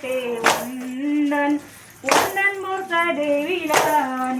te undan undan morta de vila